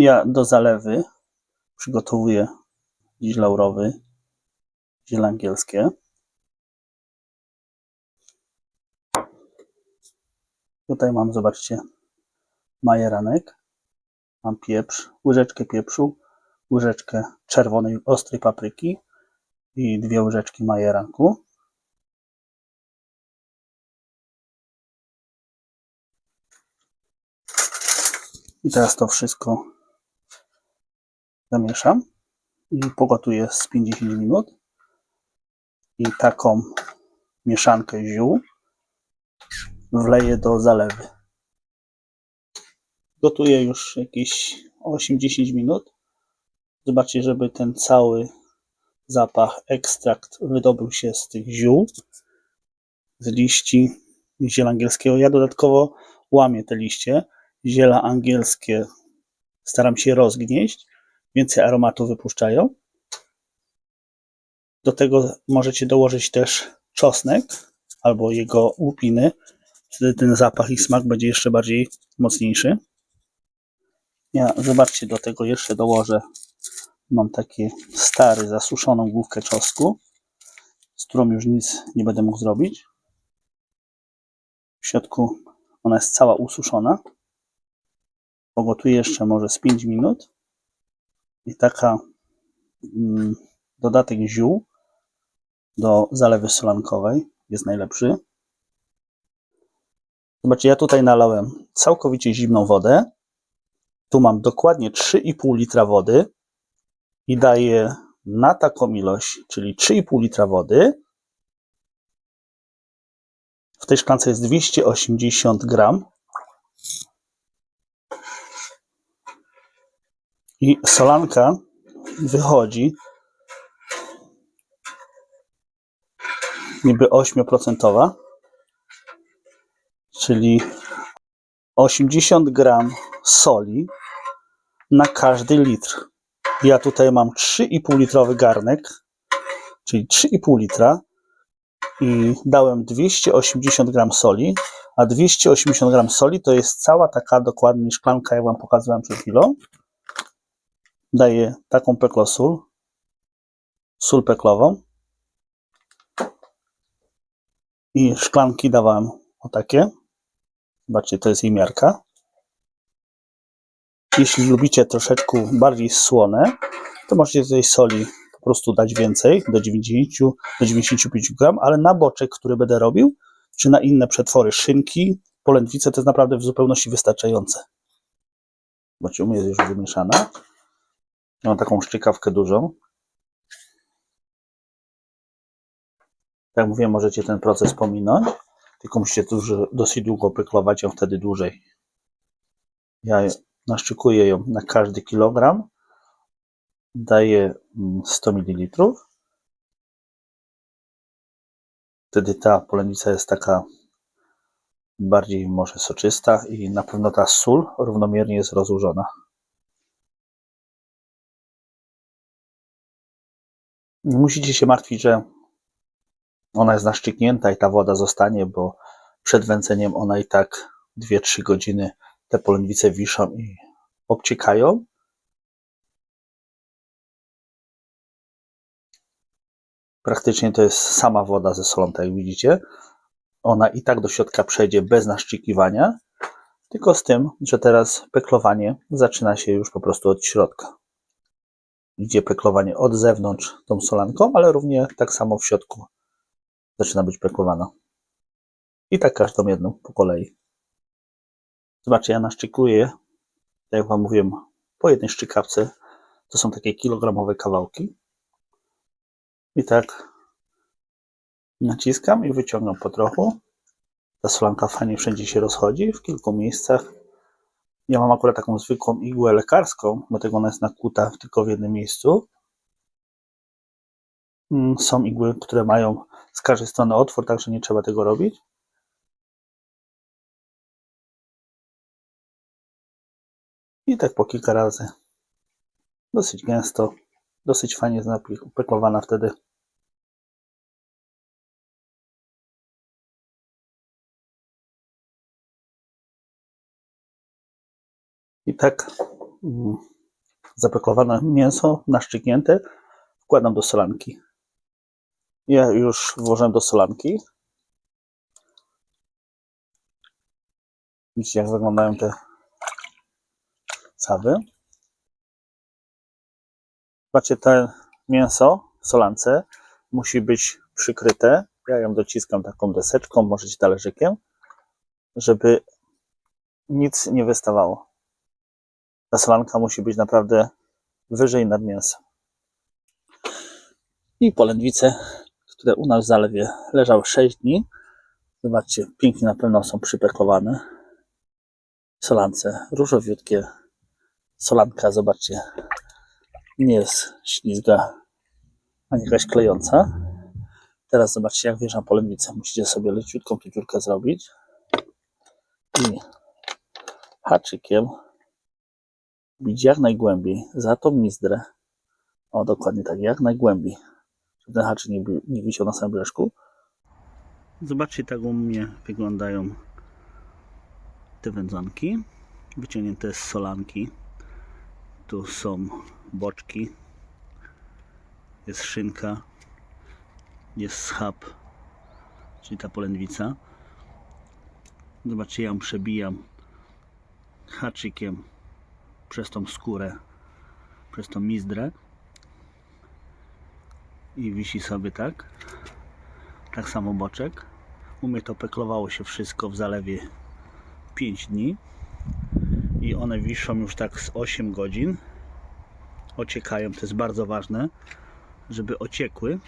Ja do zalewy przygotowuję dziś laurowy, ziele angielskie. Tutaj mam, zobaczcie, majeranek. Mam pieprz, łyżeczkę pieprzu, łyżeczkę czerwonej, ostrej papryki i dwie łyżeczki majeranku. I teraz to wszystko zamieszam i pogotuję z 50 minut. I taką mieszankę ziół wleję do zalewy. Gotuję już jakieś 8-10 minut. Zobaczcie, żeby ten cały zapach, ekstrakt wydobył się z tych ziół, z liści ziela angielskiego. Ja dodatkowo łamię te liście. Ziela angielskie staram się rozgnieść, więcej aromatu wypuszczają. Do tego możecie dołożyć też czosnek albo jego łupiny. Wtedy ten zapach i smak będzie jeszcze bardziej mocniejszy. Ja, zobaczcie, do tego jeszcze dołożę, mam takie stary, zasuszoną główkę czosnku, z którą już nic nie będę mógł zrobić. W środku ona jest cała ususzona. Pogotuję jeszcze może z 5 minut. I taka mm, dodatek ziół do zalewy solankowej jest najlepszy. Zobaczcie, ja tutaj nalałem całkowicie zimną wodę. Tu mam dokładnie 3,5 litra wody i daję na taką ilość, czyli 3,5 litra wody. W tej szklance jest 280 gram. I solanka wychodzi niby 8%, czyli 80 gram soli na każdy litr. Ja tutaj mam 3,5 litrowy garnek, czyli 3,5 litra i dałem 280 gram soli, a 280 gram soli to jest cała taka dokładnie szklanka, jak wam pokazywałem przed chwilą. Daję taką peklosól, sól peklową i szklanki dawałem o takie. Zobaczcie, to jest jej miarka. Jeśli lubicie troszeczkę bardziej słone, to możecie tej soli po prostu dać więcej, do 90, do 95 gram, ale na boczek, który będę robił, czy na inne przetwory, szynki, polędwice, to jest naprawdę w zupełności wystarczające. Zobaczcie, u mnie jest już wymieszana. Mam taką szczykawkę dużą. Jak mówiłem, możecie ten proces pominąć, tylko musicie duży, dosyć długo pyklować ją wtedy dłużej. Ja naszczykuję ją na każdy kilogram, daję 100 ml. Wtedy ta polędwica jest taka bardziej może soczysta i na pewno ta sól równomiernie jest rozłożona. Nie musicie się martwić, że ona jest naszczyknięta i ta woda zostanie, bo przed wędzeniem ona i tak 2-3 godziny te polędwice wiszą i obciekają. Praktycznie to jest sama woda ze solą, tak jak widzicie. Ona i tak do środka przejdzie bez naszczykiwania, tylko z tym, że teraz peklowanie zaczyna się już po prostu od środka. Idzie peklowanie od zewnątrz tą solanką, ale równie tak samo w środku zaczyna być peklowana. I tak każdą jedną po kolei. Zobaczcie, ja naszczykuję, tak jak Wam mówiłem, po jednej szczykawce. To są takie kilogramowe kawałki. I tak naciskam i wyciągam po trochu. Ta solanka fajnie wszędzie się rozchodzi, w kilku miejscach. Ja mam akurat taką zwykłą igłę lekarską, dlatego ona jest nakuta tylko w jednym miejscu. Mm, Są igły, które mają z każdej strony otwór, także nie trzeba tego robić. I tak po kilka razy. Dosyć gęsto, dosyć fajnie jest napeklowana wtedy. I tak mm, zapakowane mięso naszczyknięte wkładam do solanki. Ja już włożyłem do solanki. Widzicie, jak wyglądają te cawy. Patrzcie, to mięso w solance musi być przykryte. Ja ją dociskam taką deseczką, możecie talerzykiem, żeby nic nie wystawało. Ta musi być naprawdę wyżej nad mięsem. I polędwice, które u nas w zalewie leżały 6 dni. Zobaczcie, pięknie na pewno są przypekowane. Solance różowiutkie. Solanka, zobaczcie, nie jest ślizga ani jakaś klejąca. Teraz zobaczcie, jak wjeżdżam polędwicę. Musicie sobie leciutką tu dziurkę zrobić. I haczykiem bić jak najgłębiej za tą mizdrę. O, dokładnie tak, jak najgłębiej. Żeby ten haczyk nie, nie wisiał na samym brzeszku. Zobaczcie, tak u mnie wyglądają te wędzonki. Wyciągnięte z solanki. Tu są boczki. Jest szynka. Jest schab, czyli ta polędwica. Zobaczcie, ja ją przebijam haczykiem przez tą skórę, przez tą mizdrę i wisi sobie tak. Tak samo boczek. U mnie to peklowało się wszystko w zalewie 5 dni i one wiszą już tak z 8 godzin. Ociekają, to jest bardzo ważne, żeby ociekły,